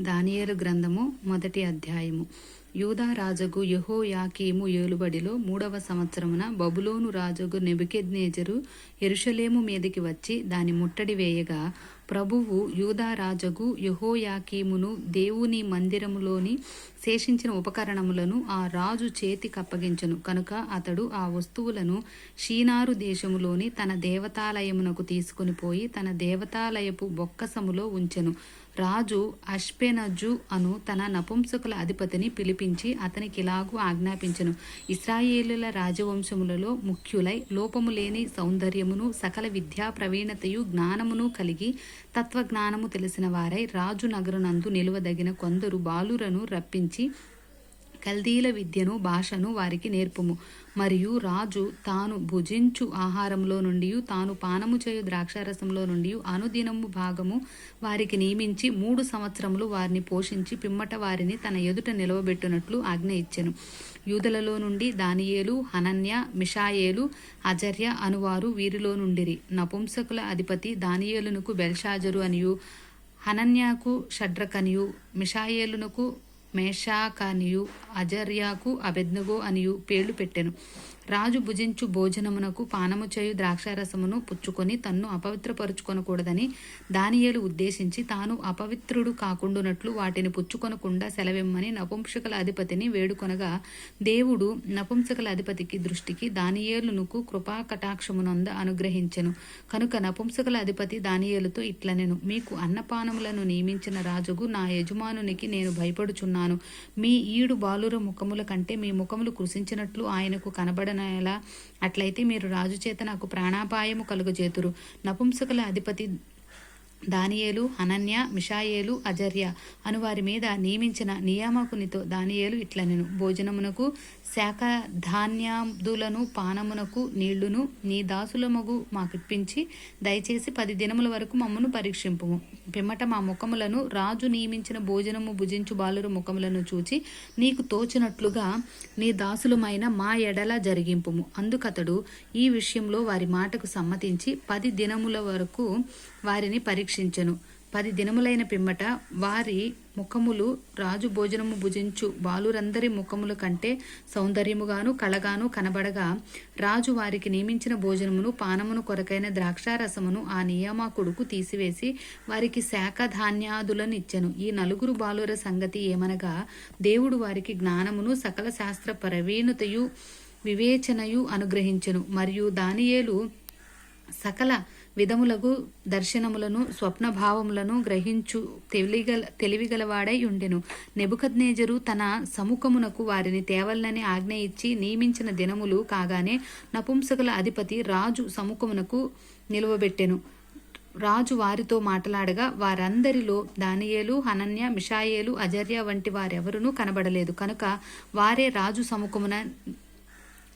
దానియేలు గ్రంథము మొదటి అధ్యాయము. యూదా రాజగు యహోయాకీము ఏలుబడిలో మూడవ సంవత్సరమున బబులోను రాజగు నెబుకెద్నేజరు ఎరుషలేము మీదకి వచ్చి దాని ముట్టడి వేయగా ప్రభువు యూదా రాజగు యహోయాకీమును దేవుని మందిరములోని శేషించిన ఉపకరణములను ఆ రాజు చేతి కప్పగించను కనుక అతడు ఆ వస్తువులను షీనారు దేశములోని తన దేవతాలయమునకు తీసుకుని పోయి తన దేవతాలయపు బొక్కసములో ఉంచెను. రాజు అష్పెనజు అను తన నపుంసకుల అధిపతిని పిలిపించి అతనికి ఇలాగూ ఆజ్ఞాపించను. ఇస్రాయేలుల రాజవంశములలో ముఖ్యులై లోపము లేని సౌందర్యమును సకల విద్యా ప్రవీణతయు జ్ఞానమును కలిగి తత్వజ్ఞానము తెలిసిన వారై రాజు నగరునందు నిలువదగిన కొందరు బాలురను రప్పించి కల్దీల విద్యను భాషను వారికి నేర్పుము. మరియు రాజు తాను భుజించు ఆహారంలో నుండి తాను పానము చేయు ద్రాక్షారసంలో నుండి అనుదినము భాగము వారికి నియమించి మూడు సంవత్సరములు వారిని పోషించి పిమ్మట వారిని తన ఎదుట నిలవబెట్టునట్లు ఆజ్ఞ ఇచ్చెను. యూదలలో నుండి దానియేలు హనన్య మిషాయేలు అజర్య అనువారు వీరిలో నుండిరి. నపుంసకుల అధిపతి దానియేలునకు బెల్షాజరు అనియు హనన్యాకు షడ్రకనియు మిషాయేలునకు మేషాకనియు అజర్యాకు అబెద్నగో అనియు పేర్లు పెట్టెను. రాజు భుజించు భోజనమునకు పానము చేయు ద్రాక్షారసమును పుచ్చుకొని తన్ను అపవిత్రపరుచుకొనకూడదని దానియేలు ఉద్దేశించి తాను అపవిత్రుడు కాకుండునట్లు వాటిని పుచ్చుకొనకుండా సెలవిమ్మని నపుంసకల అధిపతిని వేడుకొనగా దేవుడు నపుంసకల అధిపతికి దృష్టికి దానియేలునుకు కృపా కటాక్షమునంద అనుగ్రహించెను. కనుక నపుంసకల అధిపతి దానియేలుతో ఇట్లనెను మీకు అన్నపానములను నియమించిన రాజుకు నా యజమానునికి నేను భయపడుచున్నాను. మీ ఈడు బాలుర ముఖముల కంటే మీ ముఖములు కృషించినట్లు ఆయనకు కనబడనేలా అట్లయితే మీరు రాజు చేత నాకు ప్రాణాపాయము కలుగజేతురు. నపుంసకుల అధిపతి దానియేలు అనన్య మిషాయేలు అజర్య అను వారి మీద నియమించిన నియామకునితో దానియేలు ఇట్లనెను. భోజనమునకు శాఖ ధాన్యాదులను పానమునకు నీళ్ళును నీ దాసుల మగు మాకిప్పించి దయచేసి పది దినముల వరకు మమ్మను పరీక్షింపుము. పిమ్మట మా ముఖములను రాజు నియమించిన భోజనము భుజించు బాలురు ముఖములను చూచి నీకు తోచినట్లుగా నీ దాసులమైన మా ఎడల జరిగింపుము. అందుకతడు ఈ విషయంలో వారి మాటకు సమ్మతించి పది దినముల వరకు వారిని పరీక్ష పరీక్షించెను. పది దినములైన పిమ్మట వారి ముఖములు రాజు భోజనము భుజించు. బాలురందరి ముఖముల కంటే సౌందర్యముగాను కళగాను కనబడగా రాజు వారికి నియమించిన భోజనమును పానమును కొరకైన ద్రాక్షారసమును ఆ నియామకుడుకు తీసివేసి వారికి శాఖ ధాన్యాదులను ఇచ్చెను ఈ నలుగురు బాలుర సంగతి ఏమనగా దేవుడు వారికి జ్ఞానమును సకల శాస్త్ర ప్రవీణతయు వివేచనయు అనుగ్రహించెను. మరియు దానియేలు సకల విధములకు దర్శనములను స్వప్నభావములను గ్రహించు తెలివిగల తెలివిగలవాడై ఉండెను. నెబుకద్నేజరు తన సముఖమునకు వారిని తేవలనని ఆజ్ఞ ఇచ్చి నియమించిన దినములు కాగానే నపుంసకుల అధిపతి రాజు సముఖమునకు నిలువబెట్టెను. రాజు వారితో మాట్లాడగా వారందరిలో దానియేలు హనన్య మిషాయేలు అజర్య వంటి వారెవరూ కనబడలేదు. కనుక వారే రాజు సముఖమున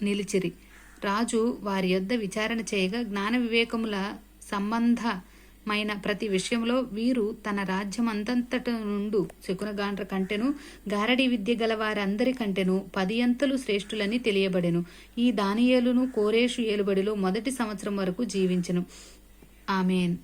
నిలిచిరి. రాజు వారి యొద్ద విచారణ చేయగా జ్ఞాన వివేకముల సంబంధమైన ప్రతి విషయంలో వీరు తన రాజ్యం అంతంతట నుండు శకునగాండ్ర కంటెను గారడి విద్య గల వారందరి కంటెను పది అంతలు శ్రేష్ఠులని తెలియబడెను. ఈ దానియేలును కోరేషు ఏలుబడిలో మొదటి సంవత్సరం వరకు జీవించెను. ఆమెన్.